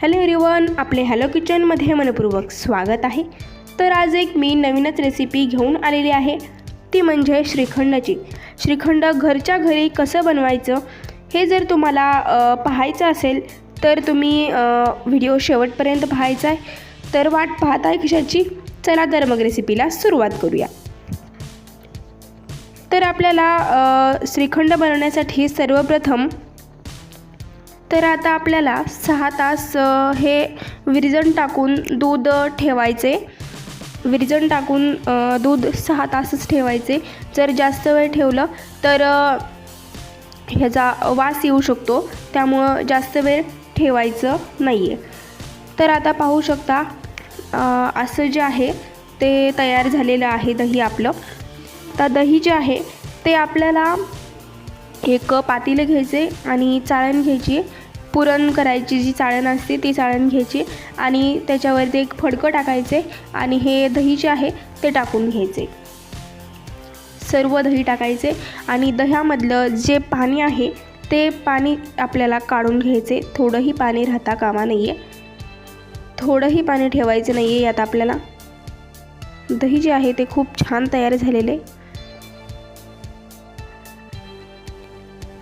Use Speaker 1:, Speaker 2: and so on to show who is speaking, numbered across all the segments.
Speaker 1: Hello everyone आपले hello किचनमध्ये मनपूर्वक स्वागत आहे. तर आज एक मी नवीनच रेसिपी घेऊन आलेली आहे. ती म्हणजे श्रीखंडाची. श्रीखंड घरच्या घरी कसं बनवायचं हे जर तुम्हाला पाहायचं असेल तर तुम्ही व्हिडिओ शेवटपर्यंत पाहायचा आहे. तर वाट पाहत आहे कशाची? चला तर मग रेसिपीला सुरुवात करूया. तर आपल्याला श्रीखंड बनवण्यासाठी सर्वप्रथम तर आता आपल्याला सहा तास हे विरजण टाकून दूध ठेवायचे. विरजण टाकून दूध सहा तासच ठेवायचे. जर जास्त वेळ ठेवलं तर ह्याचा वास येऊ शकतो. त्यामुळं जास्त वेळ ठेवायचं नाही आहे तर आता पाहू शकता असं जे आहे ते तयार झालेलं आहे दही आपलं. तर दही जे आहे ते आपल्याला एक पातेलं घ्यायचे आणि चाळण घ्यायची. पुरण करायची जी चाळण असते ती चाळण घ्यायची आणि त्याच्यावरती एक फडकं टाकायचे आणि हे दही जे आहे ते टाकून घ्यायचे. सर्व दही टाकायचे आणि दह्यामधलं जे पाणी आहे ते पाणी आपल्याला काढून घ्यायचे. थोडंही पाणी राहता कामा नाही आहे थोडंही पाणी ठेवायचं नाही आहे यात आपल्याला. दही जे आहे ते खूप छान तयार झालेले.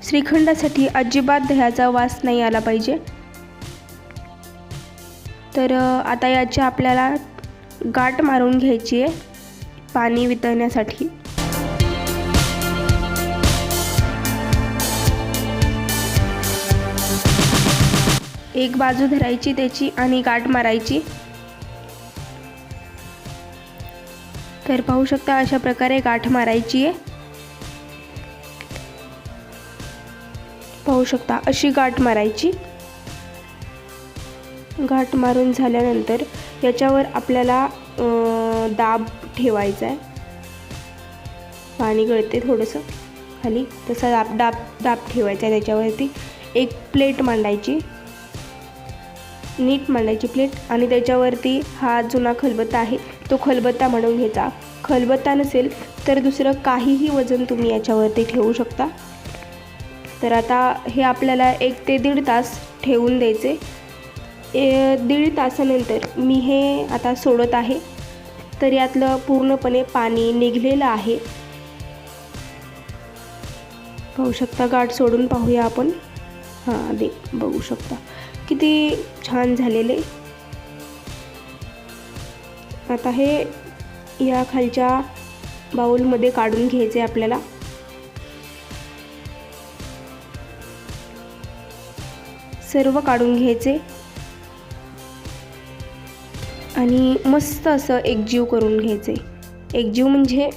Speaker 1: श्रीखंडासाठी अजिबात दह्याचा वास नाही आला पाहिजे. तर आता याची आपल्याला गाठ मारून घ्यायची आहे पाणी वितळण्यासाठी. एक बाजू धरायची त्याची आणि गाठ मारायची. तर पाहू शकता अशा प्रकारे गाठ मारायची आहे. पाहू शकता. अशी गाठ मारायची. गाठ मारून झाल्यानंतर याच्यावर आपल्याला दाब ठेवायचा आहे. पाणी गळते थोडंसं. खाली तसा दाब दाब दाब ठेवायचा आहे त्याच्यावरती. एक प्लेट मांडायची. नीट मांडायची प्लेट. आणि त्याच्यावरती हा जुना खलबत्ता आहे तो खलबत्ता म्हणून घ्यायचा. खलबत्ता नसेल तर दुसरं काहीही वजन तुम्ही याच्यावरती ठेवू शकता. तर आता हे आपल्याला एक ते दीड तास ठेवून द्यायचे. ए दीड तासानंतर मी हे आता सोडत आहे. तर यातलं पूर्णपणे पाणी निघलेलं आहे. पाहू शकता गाठ सोडून पाहूया आपण. हां दे बघू शकता. किती छान झालेले. आता हे या खालच्या बाऊलमध्ये काढून घ्यायचे आपल्याला. सर्व काढून घ्यायचे. आणि मस्त असं एकजीव करून घ्यायचे. एकजीव म्हणजे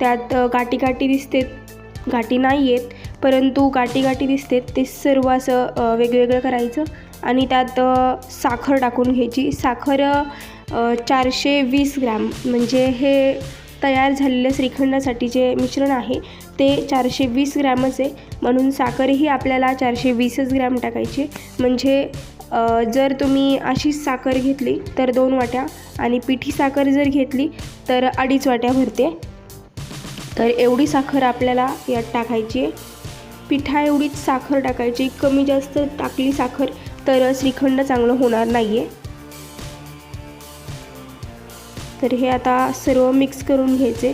Speaker 1: त्यात गाठी गाठी दिसतेत गाठी नाही आहेत परंतु गाठी गाठी दिसतेत ते सर्व असं वेगवेगळं करायचं आणि त्यात साखर टाकून घ्यायची. साखर चारशे वीस ग्रॅम म्हणजे हे तयार झालेल्या श्रीखंडासाठी जे मिश्रण आहे ते चारशे वीस ग्रॅमच. आहे म्हणून साखरही आपल्याला चारशे वीसच ग्रॅम टाकायची. म्हणजे जर तुम्ही अशीच साखर घेतली तर दोन वाट्या. आणि पिठी साखर जर घेतली तर अडीच वाट्या भरते. तर एवढी साखर आपल्याला यात टाकायची आहे. पिठा एवढीच साखर टाकायची. कमी जास्त टाकली साखर तर श्रीखंड चांगलं होणार नाही आहे तर हे आता सर्व मिक्स करून घ्यायचे.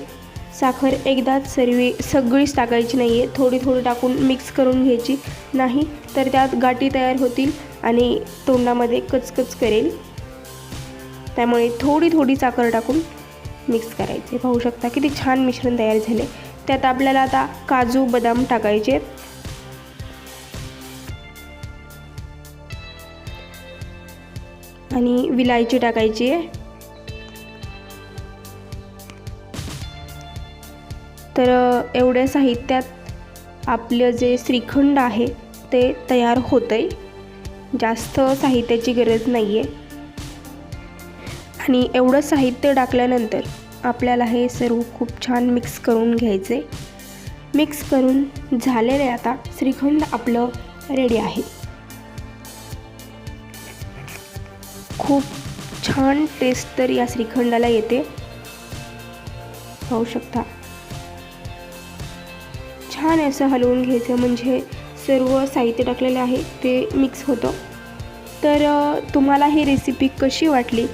Speaker 1: साखर एकदाच सर्वी सगळीच टाकायची नाही आहे थोडी थोडी टाकून मिक्स करून घ्यायची. नाही तर त्यात गाठी तयार होतील आणि तोंडामध्ये कचकच करेल. त्यामुळे थोडी थोडी साखर टाकून मिक्स करायचे. पाहू शकता किती छान मिश्रण तयार झाले. त्यात आपल्याला आता काजू बदाम टाकायचे आहेत. आणि विलायची टाकायची आहे. तर एवढ्या साहित्यात आपलं जे श्रीखंड आहे ते तयार होतं आहे जास्त साहित्याची गरज नाही आहे आणि एवढं साहित्य टाकल्यानंतर आपल्याला हे सर्व खूप छान मिक्स करून घ्यायचे. मिक्स करून झालेले आता श्रीखंड आपलं रेडी आहे. खूप छान टेस्ट तर या श्रीखंडाला येते. पाहू शकता. छान असं हलवून घ्यायचं म्हणजे सर्व साहित्य टाकलेलं आहे ते मिक्स होतं. तर तुम्हाला ही रेसिपी कशी वाटली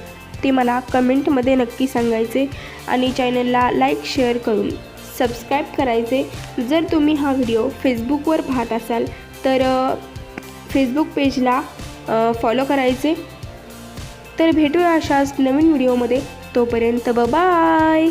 Speaker 1: ते मला कमेंटमध्ये नक्की सांगायचे आणि चॅनलला लाईक शेअर करून सबस्क्राईब करायचे. जर तुम्ही हा व्हिडिओ फेसबुकवर पाहत असाल तर फेसबुक पेजला फॉलो करायचे. तर भेटूया अशाच नवीन व्हिडिओमध्ये तोपर्यंत बाय